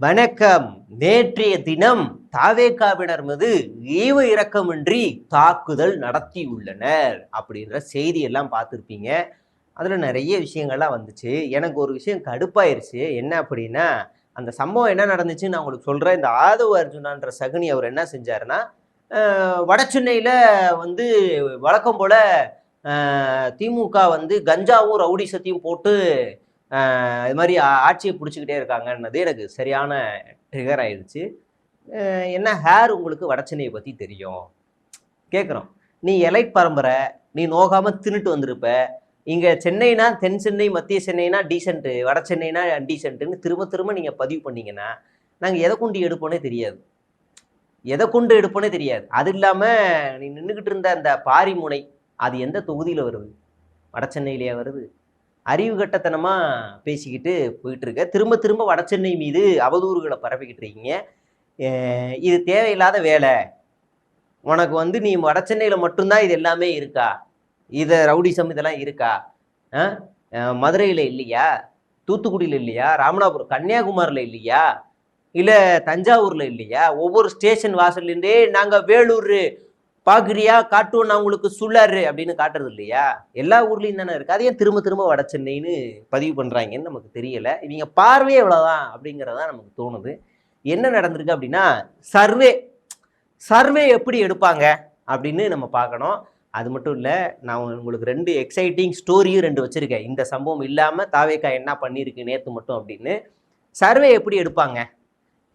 வணக்கம். நேற்றைய தினம் தாவேக்காவினர் மீது ஈவு இரக்கமின்றி தாக்குதல் நடத்தியுள்ளனர் அப்படின்ற செய்தி எல்லாம் பார்த்துருப்பீங்க. அதில் நிறைய விஷயங்கள்லாம் வந்துச்சு. எனக்கு ஒரு விஷயம் கடுப்பாயிருச்சு. என்ன அப்படின்னா அந்த சம்பவம் என்ன நடந்துச்சுன்னு நான் உங்களுக்கு சொல்கிறேன் இந்த ஆதவ அர்ஜுனான்ற சகுனி அவர் என்ன செஞ்சாருன்னா வட சென்னையில் வந்து வழக்கம் போல் திமுக வந்து கஞ்சாவும் ரவுடி சத்தியும் போட்டு இது மாதிரி ஆட்சியை பிடிச்சிக்கிட்டே இருக்காங்கன்னது எனக்கு சரியான ட்ரிகர் ஆயிடுச்சு. என்ன ஹேர் உங்களுக்கு வடச்சென்னையை பற்றி தெரியும்? கேட்குறோம் நீ எலைட் பரம்பரை நீ நோகாமல் தின்னுட்டு வந்திருப்ப. இங்கே சென்னைனா தென் சென்னை மத்திய சென்னைனா டீசென்ட்டு வட சென்னைனா டீசென்ட்டுன்னு திரும்ப திரும்ப நீங்கள் பதிவு பண்ணீங்கன்னா நாங்கள் எதை கொண்டு எடுப்போனே தெரியாது. எதை கொண்டு எடுப்போனே தெரியாது. அது இல்லாமல் நீ நின்றுக்கிட்டு இருந்த அந்த பாரிமுனை அது எந்த தொகுதியில் வருது? வட சென்னையிலேயே வருது? அறிவு கட்டத்தனமாக பேசிக்கிட்டு போயிட்டு இருக்க திரும்ப திரும்ப வடசென்னை மீது அவதூறுகளை பரப்பிக்கிட்டு இருக்கீங்க. இது தேவையில்லாத வேலை. உனக்கு வந்து நீ வடசென்னையில் மட்டும்தான் இது எல்லாமே இருக்கா? இதை ரவுடிசம் இதெல்லாம் இருக்கா? மதுரையில் இல்லையா? தூத்துக்குடியில் இல்லையா? ராமநாதபுரம் கன்னியாகுமரியில் இல்லையா? இல்லை தஞ்சாவூரில் இல்லையா? ஒவ்வொரு ஸ்டேஷன் வாசல்லேருந்தே நாங்கள் வேலூர் பார்க்குறியா காட்டுவோம் நான் உங்களுக்கு சுழறு அப்படின்னு காட்டுறது இல்லையா? எல்லா ஊர்லேயும் தானே இருக்குது அதையும் திரும்ப திரும்ப வட சென்னைன்னு பதிவு பண்ணுறாங்கன்னு நமக்கு தெரியல. இவங்க பார்வையே இவ்வளோதான் அப்படிங்கிறதான் நமக்கு தோணுது. என்ன நடந்திருக்கு அப்படின்னா சர்வே சர்வே எப்படி எடுப்பாங்க அப்படின்னு நம்ம பார்க்கணும். அது மட்டும் இல்லை நான் உங்களுக்கு ரெண்டு எக்ஸைட்டிங் ஸ்டோரியும் ரெண்டு வச்சுருக்கேன். இந்த சம்பவம் இல்லாமல் தாவேக்கா என்ன பண்ணியிருக்கு நேற்று மட்டும் அப்படின்னு. சர்வே எப்படி எடுப்பாங்க?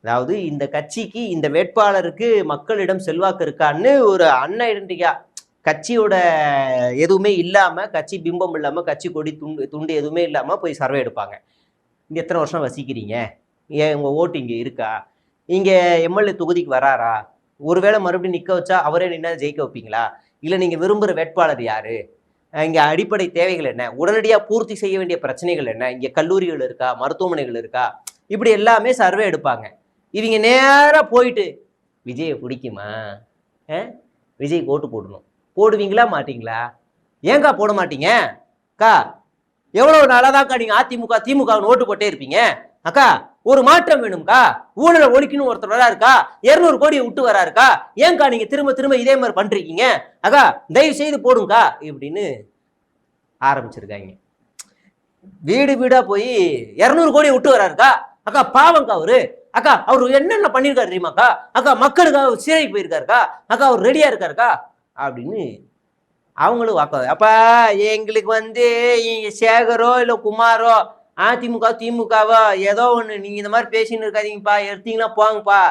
அதாவது இந்த கட்சிக்கு இந்த வேட்பாளருக்கு மக்களிடம் செல்வாக்கு இருக்கான்னு ஒரு அன்ஐடென்டிக்கா கட்சியோட எதுவுமே இல்லாமல் கட்சி பிம்பம் இல்லாமல் கட்சி கொடி துண்டு துண்டு எதுவுமே இல்லாமல் போய் சர்வே எடுப்பாங்க. இங்கே எத்தனை வருஷம் வசிக்கிறீங்க? ஏன் உங்கள் ஓட்டு இங்கே இருக்கா? இங்கே எம்எல்ஏ தொகுதிக்கு வராரா? ஒருவேளை மறுபடியும் நிற்க வச்சா அவரே நின்னா ஜெயிக்க வைப்பீங்களா? இல்லை நீங்கள் விரும்புகிற வேட்பாளர் யார்? இங்கே அடிப்படை தேவைகள் என்ன? உடனடியாக பூர்த்தி செய்ய வேண்டிய பிரச்சனைகள் என்ன? இங்கே கல்லூரிகள் இருக்கா? மருத்துவமனைகள் இருக்கா? இப்படி எல்லாமே சர்வே எடுப்பாங்க. இவங்க நேராக போயிட்டு விஜயை பிடிக்குமா? ஆ? விஜய்க்கு ஓட்டு போடணும். போடுவீங்களா மாட்டீங்களா? ஏங்கா போட மாட்டீங்க? அக்கா எவ்வளோ நாளாதாக்கா நீங்கள் அதிமுக திமுக ஓட்டு போட்டே இருப்பீங்க? அக்கா ஒரு மாற்றம் வேணும்க்கா? ஊழலை ஒழிக்கணும் ஒருத்தர் வரா இருக்கா இருநூறு கோடியை விட்டு வரா இருக்கா நீங்கள் திரும்ப திரும்ப இதே மாதிரி பண்ணுறீங்க அக்கா தயவு செய்து போடுங்கக்கா இப்படின்னு ஆரம்பிச்சிருக்காங்க. வீடு வீடாக போய் இரநூறு கோடியை விட்டு வராருக்கா? அக்கா பாவங்க்கா அவரு. அக்கா அவர் என்னென்ன பண்ணியிருக்காரு தெரியுமாக்கா? அக்கா மக்களுக்காக அவர் சிறைக்கு போயிருக்காருக்கா? அக்கா அவர் ரெடியாக இருக்காருக்கா? அப்படின்னு அவங்களும் வாக்க அப்பா எங்களுக்கு வந்து சேகரோ இல்லை குமாரோ அதிமுக திமுகவோ ஏதோ ஒன்று நீங்கள் இந்த மாதிரி பேசின்னு இருக்காதீங்கப்பா எடுத்தீங்கன்னா போங்கப்பா.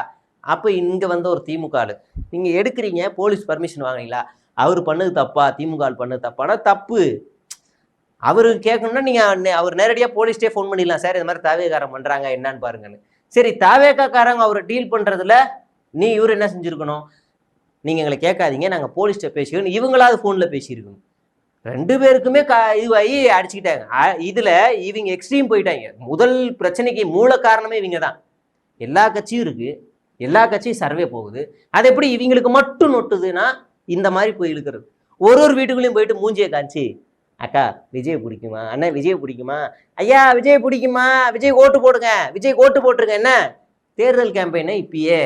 அப்போ இங்கே வந்த ஒரு திமுக ஆள். நீங்கள் எடுக்கிறீங்க போலீஸ் பர்மிஷன் வாங்குறீங்களா? அவர் பண்ணது தப்பா? திமுக ஆள் பண்ணது தப்பானா தப்பு. அவர் கேட்கணும்னா நீங்கள் அவர் நேரடியாக போலீஸ்டே ஃபோன் பண்ணிடலாம். சார் இந்த மாதிரி தாவேகாரம் பண்ணுறாங்க என்னன்னு பாருங்கன்னு. சரி தாவேக்காக்காரங்க அவரை டீல் பண்ணுறதுல நீ இவர் என்ன செஞ்சுருக்கணும்? நீங்கள் எங்களை கேட்காதீங்க நாங்கள் போலீஸ்கிட்ட பேசிக்கணும் இவங்களாவது ஃபோனில் பேசியிருக்கணும். ரெண்டு பேருக்குமே கா இதுவாகி அடிச்சுக்கிட்டாங்க. இதில் இவங்க எக்ஸ்ட்ரீம் போயிட்டாங்க. முதல் பிரச்சனைக்கு மூல காரணமே இவங்க தான். எல்லா கட்சியும் இருக்குது எல்லா கட்சியும் சர்வே போகுது. அது எப்படி இவங்களுக்கு மட்டும் நொட்டுதுன்னா இந்த மாதிரி போய் இழுக்கிறது. ஒரு ஒரு வீட்டுக்குள்ளேயும் போயிட்டு மூஞ்சியை காமிச்சு அக்கா விஜய் பிடிக்குமா? அண்ணா விஜய் பிடிக்குமா? ஐயா விஜய் பிடிக்குமா? விஜய் ஓட்டு போடுங்க. விஜய் ஓட்டு போட்டுருங்க. என்ன? தேர்தல் கேம்பெயினை இப்பயே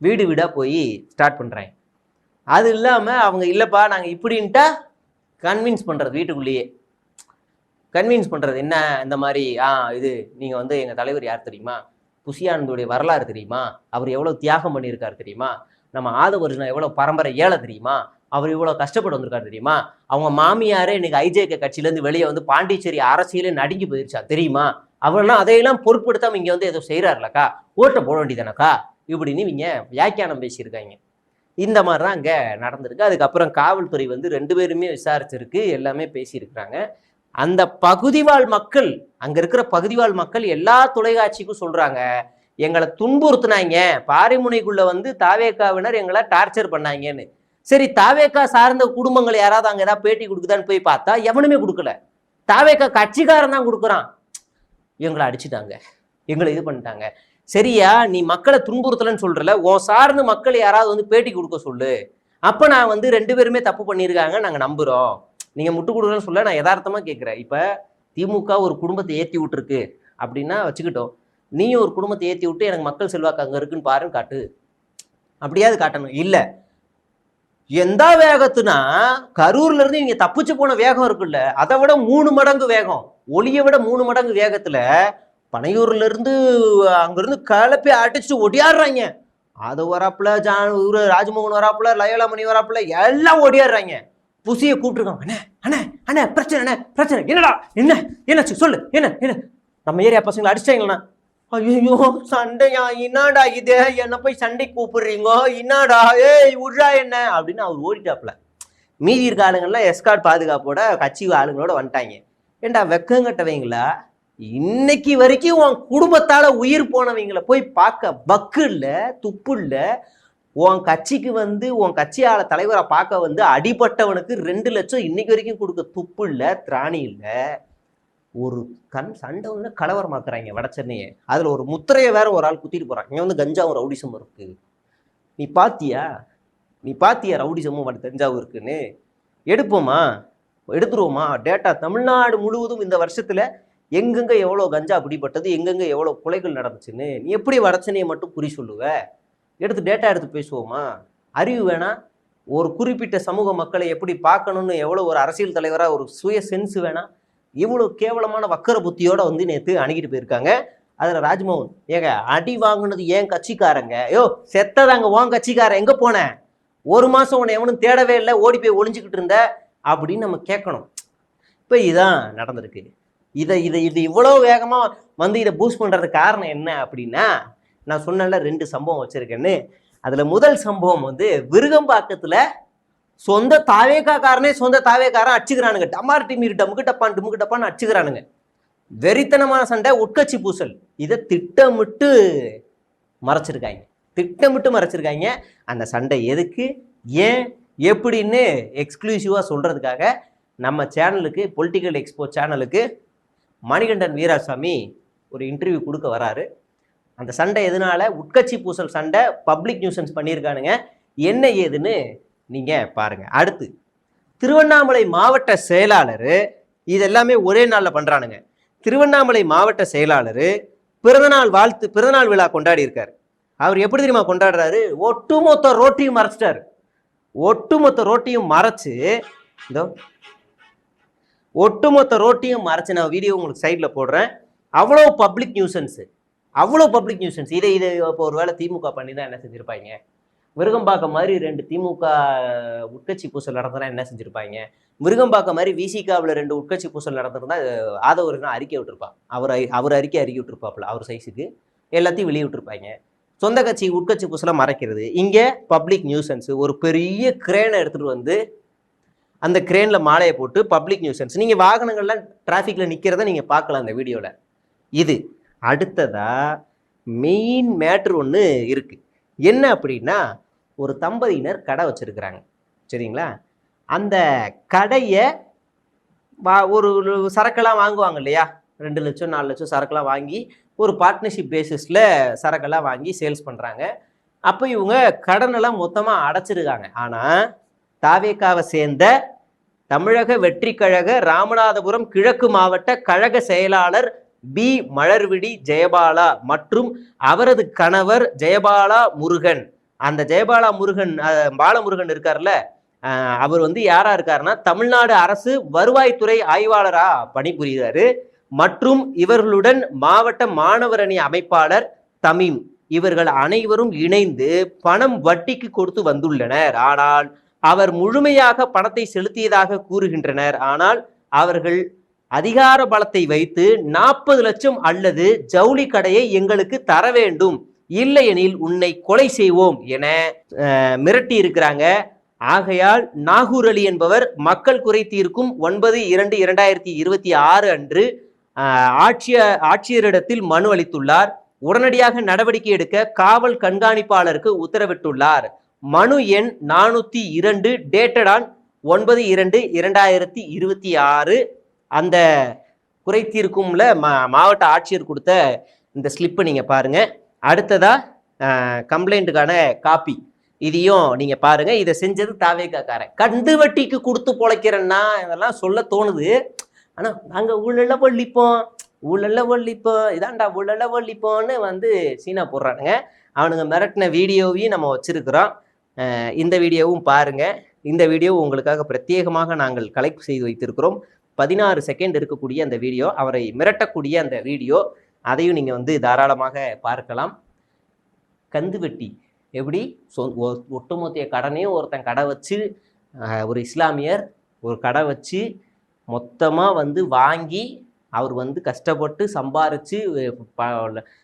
வீடு வீடாக போய் ஸ்டார்ட் பண்ணுறேன் அது இல்லாமல் அவங்க இல்லைப்பா நாங்கள் இப்படின்ட்டா கன்வின்ஸ் பண்ணுறது வீட்டுக்குள்ளேயே. கன்வின்ஸ் பண்ணுறது என்ன? இந்த மாதிரி ஆ இது நீங்கள் வந்து எங்கள் தலைவர் யார் தெரியுமா? புசியானந்துடைய வரலாறு தெரியுமா? அவர் எவ்வளோ தியாகம் பண்ணியிருக்காரு தெரியுமா? நம்ம ஆதவர்ஜுனா எவ்வளோ பரம்பரை ஏழை தெரியுமா? அவர் இவ்வளோ கஷ்டப்பட்டு வந்திருக்காரு தெரியுமா? அவங்க மாமியாரே இன்னைக்கு ஐஜேகே கட்சியிலேருந்து வெளியே வந்து பாண்டிச்சேரி அரசியலே நடுங்கி போயிருச்சா தெரியுமா? அவரெல்லாம் அதையெல்லாம் பொருட்படுத்தாம இங்கே வந்து ஏதோ செய்கிறாருலக்கா ஓட்டை போட வேண்டியதானக்கா? இப்படின்னு இவங்க வியாக்கியானம் பேசியிருக்காங்க. இந்த மாதிரி தான் அங்கே நடந்திருக்கு. அதுக்கப்புறம் காவல்துறை வந்து ரெண்டு பேருமே விசாரிச்சிருக்கு எல்லாமே பேசியிருக்கிறாங்க. அந்த பகுதிவாழ் மக்கள் அங்கே இருக்கிற பகுதிவாழ் மக்கள் எல்லா தொலைக்காட்சிக்கும் சொல்கிறாங்க எங்களை துன்புறுத்துனாங்க பாரிமுனைக்குள்ளே வந்து தாவேக்காவினர் எங்களை டார்ச்சர் பண்ணாங்கன்னு. சரி தாவேக்கா சார்ந்த குடும்பங்கள் யாராவது அங்கே ஏதாவது பேட்டி கொடுக்குதான்னு போய் பார்த்தா எவனுமே கொடுக்கல. தாவேக்கா கட்சிக்காரன் தான் கொடுக்குறான். எங்களை அடிச்சுட்டாங்க. எங்களை இது பண்ணிட்டாங்க. சரியா நீ மக்களை துன்புறுத்தலன்னு சொல்றல உன் சார்ந்து மக்கள் யாராவது வந்து பேட்டி கொடுக்க சொல்லு. அப்ப நான் வந்து ரெண்டு பேருமே தப்பு பண்ணியிருக்காங்க நாங்க நம்புறோம். நீங்க முட்டு கொடுக்குறேன்னு சொல்ல நான் யதார்த்தமா கேட்கிறேன். இப்ப திமுக ஒரு குடும்பத்தை ஏற்றி விட்டுருக்கு அப்படின்னா வச்சுக்கிட்டோம். நீயும் ஒரு குடும்பத்தை ஏற்றி விட்டு எனக்கு மக்கள் செல்வாக்கு அங்கே இருக்குன்னு பாருன்னு காட்டு. அப்படியாவது காட்டணும். இல்லை எந்த வேகத்துனா கரூர்ல இருந்து இங்க தப்பிச்சு போன வேகம் இருக்குல்ல அதை விட மூணு மடங்கு வேகம். ஒளியை விட மூணு மடங்கு வேகத்துல பனையூர்ல இருந்து அங்கிருந்து கிளப்பி அடிச்சுட்டு ஒடியாடுறாங்க. அது வராப்புல ஜான் இவரு ராஜ்மோகன் வராப்புல லயோலாமணி வராப்புல எல்லாம் ஓடியாடுறாங்க புசியை கூப்பிட்டுருக்காங்க. அண்ணே அண்ணே அண்ணே பிரச்சனை அண்ணே பிரச்சனை. என்னடா என்ன என்னாச்சு? சொல்லு என்ன என்ன? நம்ம ஏரியா பசங்களை அடிச்சிட்டாங்களா ஐயோ சண்டையா? என்னடா இது? என்ன போய் சண்டைக்கு கூப்பிடுறீங்க? என்னடா? ஏய் விட்றா என்ன? அப்படின்னு அவர் ஓடிட்டாப்ல மீதி இருக்க ஆளுங்கள்லாம் எஸ்கார்ட் பாதுகாப்போட கட்சி ஆளுங்களோட வந்துட்டாங்க. ஏண்டா வெக்கங்கட்டவங்களா இன்னைக்கு வரைக்கும் உன் குடும்பத்தால உயிர் போனவங்களை போய் பார்க்க பக்கு இல்லை துப்பு இல்லை. உன் கட்சிக்கு வந்து உன் கட்சியால தலைவரை பார்க்க வந்து அடிபட்டவனுக்கு ரெண்டு லட்சம் இன்னைக்கு வரைக்கும் கொடுக்க துப்பு இல்லை திராணி இல்லை. ஒரு கண் சண்டை வந்து கலவரமாக்குறாங்க வட சென்னையை. அதில் ஒரு முத்திரையை வேற ஒரு ஆள் குத்திட்டு போகிறாங்க இங்கே வந்து கஞ்சாவும் ரவுடிசம் இருக்கு. நீ பாத்தியா? நீ பாத்தியா ரவுடிசமும் வட தஞ்சாவூர் இருக்குன்னு? எடுப்போமா? எடுத்துருவோமா? டேட்டா தமிழ்நாடு முழுவதும் இந்த வருஷத்தில் எங்கெங்க எவ்வளோ கஞ்சா பிடிப்பட்டது எங்கெங்க எவ்வளோ கொலைகள் நடந்துச்சுன்னு நீ எப்படி வடச்சனையை மட்டும் குறி சொல்லுவ? எடுத்து டேட்டா எடுத்து பேசுவோமா? அறிவு வேணா ஒரு குறிப்பிட்ட சமூக மக்களை எப்படி பார்க்கணும்னு எவ்வளோ ஒரு அரசியல் தலைவராக ஒரு சுய சென்ஸ் வேணா இவ்வளோ கேவலமான வக்கர புத்தியோட வந்து நேற்று அணுகிட்டு போயிருக்காங்க. அதில் ராஜ்மோகன் ஏங்க அடி வாங்கினது ஏன் கட்சிக்காரங்க? யோ செத்ததாங்க உன் கட்சிக்காரன் எங்கே போனேன் ஒரு மாதம் உன்னை எவனும் தேடவே இல்லை ஓடி போய் ஒளிஞ்சிக்கிட்டு இருந்த அப்படின்னு நம்ம கேட்கணும். இப்போ இதான் நடந்திருக்கு. இதை இதை இது இவ்வளோ வேகமாக வந்து இதை பூஸ்ட் பண்ணுறதுக்கு காரணம் என்ன அப்படின்னா நான் சொன்னேன்ல ரெண்டு சம்பவம் வச்சுருக்கேன்னு. அதில் முதல் சம்பவம் வந்து விருகம்பாக்கத்தில் சொந்த தாவேக்காக்காரனே சொந்த தாவேக்காரன் அடிச்சுக்கிறானுங்க. டமார் டிமீர் டமுக்கு டப்பான் டுமுக்கு டப்பான்னு அடிச்சுக்கிறானுங்க. வெறித்தனமான சண்டை உட்கட்சி பூசல். இதை திட்டமிட்டு மறைச்சிருக்காங்க. திட்டமிட்டு மறைச்சிருக்காங்க. அந்த சண்டை எதுக்கு? ஏன்? எப்படின்னு எக்ஸ்க்ளூசிவாக சொல்கிறதுக்காக நம்ம சேனலுக்கு பொலிட்டிக்கல் எக்ஸ்போ சேனலுக்கு மணிகண்டன் வீராசாமி ஒரு இன்டர்வியூ கொடுக்க வராரு. அந்த சண்டை எதனால? உட்கட்சி பூசல் சண்டை பப்ளிக் நியூசன்ஸ் பண்ணியிருக்கானுங்க. என்ன ஏதுன்னு நீங்கள் பாருங்கள் அடுத்து திருவண்ணாமலை மாவட்ட செயலாளர் இது எல்லாமே ஒரே நாளில் பண்ணுறானுங்க திருவண்ணாமலை மாவட்ட செயலாளர் பிறந்தநாள் வாழ்த்து பிறந்தநாள் விழா கொண்டாடி இருக்கார். அவர் எப்படி தெரியுமா கொண்டாடுறாரு? ஒட்டுமொத்த ரோட்டையும் மறைச்சிட்டாரு. ஒட்டுமொத்த ரோட்டையும் மறைச்சு இதோ ஒட்டுமொத்த ரோட்டையும் மறைச்சு நான் வீடியோ உங்களுக்கு சைடில் போடுறேன். அவ்வளோ பப்ளிக் நியூசன்ஸு அவ்வளோ பப்ளிக் நியூசன்ஸ் இதை இதை இப்போ ஒரு வேளை திமுக பண்ணி தான் என்ன செஞ்சுருப்பாங்க? விருகம்பாக்கம் மாதிரி ரெண்டு திமுக உட்கட்சி பூசல் நடந்தனா என்ன செஞ்சுருப்பாங்க? விருகம்பாக்கம் மாதிரி விசிகாவில் ரெண்டு உட்கட்சி பூசல் நடந்திருந்தா ஆதவருக்கு அறிக்கை விட்டுருப்பான் அவர் அவர் அறிக்கை அறிக்கை விட்டுருப்பாப்புல அவர் சைஸுக்கு எல்லாத்தையும் வெளியிட்டிருப்பாங்க சொந்த கட்சி உட்கட்சி பூசலை மறைக்கிறது. இங்கே பப்ளிக் நியூசன்ஸ் ஒரு பெரிய கிரேனை எடுத்துகிட்டு வந்து அந்த கிரேனில் மாலையை போட்டு பப்ளிக் நியூசன்ஸ் நீங்கள் வாகனங்கள்லாம் டிராஃபிக்கில் நிற்கிறத நீங்கள் பார்க்கலாம் அந்த வீடியோவில் இது. அடுத்ததாக மெயின் மேட்ரு ஒன்று இருக்குது என்ன அப்படின்னா ஒரு தம்பதியினர் கடை வச்சுருக்கிறாங்க. சரிங்களா? அந்த கடையை வா ஒரு சரக்கெல்லாம் வாங்குவாங்க இல்லையா? ரெண்டு லட்சம் நாலு லட்சம் சரக்கெல்லாம் வாங்கி ஒரு பார்ட்னர்ஷிப் பேசிஸில் சரக்கெல்லாம் வாங்கி சேல்ஸ் பண்ணுறாங்க அப்போ இவங்க கடனெல்லாம் மொத்தமாக அடைச்சிருக்காங்க. ஆனால் தாவேக்காவை சேர்ந்த தமிழக வெற்றி கழக ராமநாதபுரம் கிழக்கு மாவட்ட கழக செயலாளர் பி. மலர்விடி ஜெயபாலா மற்றும் அவரது கணவர் ஜெயபாலா முருகன். அந்த ஜெயபாலா முருகன் பாலமுருகன் இருக்கார்ல அவர் வந்து யாரா இருக்காருன்னா தமிழ்நாடு அரசு வருவாய்த்துறை ஆய்வாளரா பணிபுரிகிறாரு மற்றும் இவர்களுடன் மாவட்ட மாணவர் அணி அமைப்பாளர் தமிம். இவர்கள் அனைவரும் இணைந்து பணம் வட்டிக்கு கொடுத்து வந்துள்ளனர். ஆனால் அவர் முழுமையாக பணத்தை செலுத்தியதாக கூறுகின்றனர். ஆனால் அவர்கள் அதிகார பலத்தை வைத்து நாற்பது லட்சம் அல்லது ஜவுளி கடையை எங்களுக்கு தர வேண்டும். இல்லையெனில் உன்னை கொலை செய்வோம் என மிரட்டி இருக்கிறாங்க. ஆகையால் நாகூர் அலி என்பவர் மக்கள் குறை தீர்க்கும் ஒன்பது இரண்டு இரண்டாயிரத்தி இருபத்தி ஆறு அன்று ஆட்சிய ஆட்சியர் ஆட்சியரிடத்தில் மனு அளித்துள்ளார். உடனடியாக நடவடிக்கை எடுக்க காவல் கண்காணிப்பாளருக்கு உத்தரவிட்டுள்ளார். மனு எண் நானூத்தி இரண்டு டேட்டட் ஆன் ஒன்பது இரண்டு இரண்டாயிரத்தி இருபத்தி ஆறு. அந்த குறை தீர்க்கும்ல மா மாவட்ட ஆட்சியர் கொடுத்த இந்த ஸ்லிப்பை நீங்க பாருங்க. அடுத்ததாக கம்ப்ளைண்ட்டுக்கான காப்பி இதையும் நீங்கள் பாருங்கள் இதை செஞ்சது தாவேக்காக்காரன். கண்டு வட்டிக்கு கொடுத்து பொழைக்கிறேன்னா இதெல்லாம் சொல்ல தோணுது. ஆனால் நாங்கள் ஊழல வள்ளிப்போம். ஊழல ஒழிப்போம் இதான்டா ஊழல ஒழிப்போம்னு வந்து சீனா போடுறானுங்க. அவனுங்க மிரட்டின வீடியோவையும் நம்ம வச்சுருக்குறோம். இந்த வீடியோவும் பாருங்க. இந்த வீடியோ உங்களுக்காக பிரத்யேகமாக நாங்கள் கலெக்ட் செய்து வைத்திருக்கிறோம். பதினாறு செகண்ட் இருக்கக்கூடிய அந்த வீடியோ அவரை மிரட்டக்கூடிய அந்த வீடியோ. அதையும் நீங்கள் வந்து தாராளமாக பார்க்கலாம். கந்து வெட்டி. எப்படி? சொ ஒ- ஒட்டுமொத்த கடனையும் ஒருத்தன் கடை வச்சு ஒரு இஸ்லாமியர் ஒரு கடை வச்சு மொத்தமாக வந்து வாங்கி அவர் வந்து கஷ்டப்பட்டு சம்பாரித்து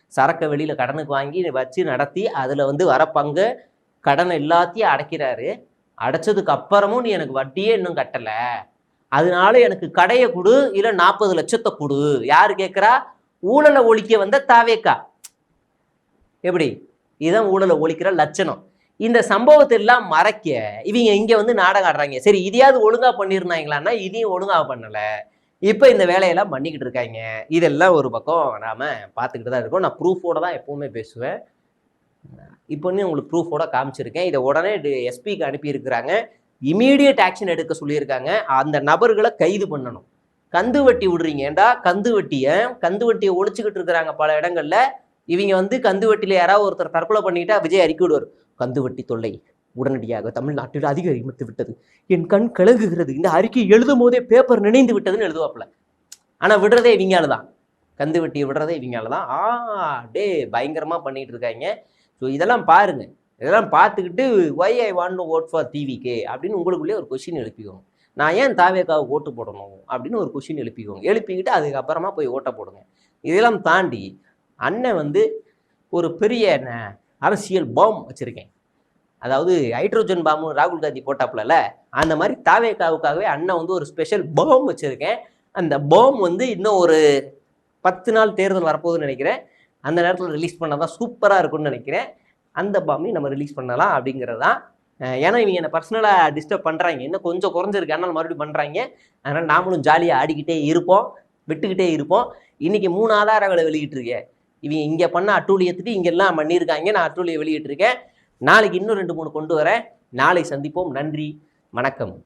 சரக்கை வெளியில் கடனுக்கு வாங்கி வச்சு நடத்தி அதில் வந்து வர பங்கு கடனை எல்லாத்தையும் அடைக்கிறாரு. அடைச்சதுக்கு அப்புறமும் நீ எனக்கு வட்டியே இன்னும் கட்டலை. அதனால எனக்கு கடையை கொடு இல்லை நாற்பது லட்சத்தை கொடு. யார் கேட்குறா ஊழலை ஒழிக்க வந்த தாவேக்கா. எப்படி? இதுதான் ஊழலை ஒழிக்கிற லட்சணம். இந்த சம்பவத்தை எல்லாம் மறைக்க இவங்க இங்க வந்து நாடகம் ஆடுறாங்க. சரி இதையாவது ஒழுங்கா பண்ணியிருந்தாங்களான்னா இதையும் ஒழுங்கா பண்ணல. இப்போ இந்த வேலையெல்லாம் பண்ணிக்கிட்டு இருக்காங்க. இதெல்லாம் ஒரு பக்கம் நாம பார்த்துக்கிட்டு தான் இருக்கோம். நான் ப்ரூஃபோட தான் எப்பவுமே பேசுவேன். இப்போ உங்களுக்கு ப்ரூஃபோட காமிச்சிருக்கேன். இதை உடனே எஸ்பிக்கு அனுப்பியிருக்கிறாங்க. இமீடியட் ஆக்ஷன் எடுக்க சொல்லியிருக்காங்க. அந்த நபர்களை கைது பண்ணணும். கந்து வட்டி விடுறீங்க. ஏண்டா? கந்து வட்டியை? கந்து வட்டியை ஒழிச்சுக்கிட்டு இருக்கிறாங்க பல இடங்கள்ல. இவங்க வந்து கந்து வட்டியில் யாராவது ஒருத்தர் தற்கொலை பண்ணிக்கிட்டா விஜய் அறிக்கை விடுவார். கந்து வட்டி தொல்லை உடனடியாக தமிழ்நாட்டில் அதிகரித்து விட்டது. என் கண் கலங்குகிறது. இந்த அறிக்கை எழுதும் போதே பேப்பர் நினைந்து விட்டதுன்னு எழுதுவாப்புல. ஆனால் விடுறதே இவங்கால தான். கந்து வட்டியை விடுறதே இவங்கால தான். ஆ டே பயங்கரமாக பண்ணிட்டு இருக்காங்க. ஸோ இதெல்லாம் பாருங்க. இதெல்லாம் பார்த்துக்கிட்டு why I want vote for டிவிக்கே அப்படின்னு உங்களுக்குள்ளே ஒரு கொஷின் எழுப்பிக்கணும் நான் ஏன் தாவேக்காவுக்கு ஓட்டு போடணும் அப்படின்னு ஒரு கொஷின் எழுப்பிக்கோங்க எழுப்பிக்கிட்டு அதுக்கப்புறமா போய் ஓட்டை போடுங்க. இதெல்லாம் தாண்டி அண்ணன் வந்து ஒரு பெரிய அரசியல் பாம் வச்சுருக்கேன். அதாவது ஹைட்ரோஜன் பாம்பு ராகுல் காந்தி போட்டாப்புலல அந்த மாதிரி தாவேக்காவுக்காகவே அண்ணன் வந்து ஒரு ஸ்பெஷல் பாம் வச்சுருக்கேன். அந்த பாம் வந்து இன்னும் ஒரு பத்து நாள் தேர்தல் வரப்போகுதுன்னு நினைக்கிறேன். அந்த நேரத்தில் ரிலீஸ் பண்ணால் தான் சூப்பராக இருக்கும்னு நினைக்கிறேன். அந்த பாம்பையும் நம்ம ரிலீஸ் பண்ணலாம் அப்படிங்கிறது தான் ஏன்னா இவங்க என்னை பர்சனலாக டிஸ்டர்ப் பண்ணுறாங்க இன்னும் கொஞ்சம் குறைஞ்சிருக்கு. அதனால் மறுபடியும் பண்ணுறாங்க அதனால் நாமளும் ஜாலியாக ஆடிக்கிட்டே இருப்போம். விட்டுக்கிட்டே இருப்போம். இன்றைக்கி மூணு ஆதாரங்களை வெளியிட்டிருக்கேன் இவங்க இங்கே பண்ண அட்டூழியத்துக்கு இங்கெல்லாம் பண்ணியிருக்காங்க. நான் அட்டூழியை வெளியிட்டிருக்கேன் நாளைக்கு இன்னும் ரெண்டு மூணு கொண்டு வரேன். நாளை சந்திப்போம். நன்றி. வணக்கம்.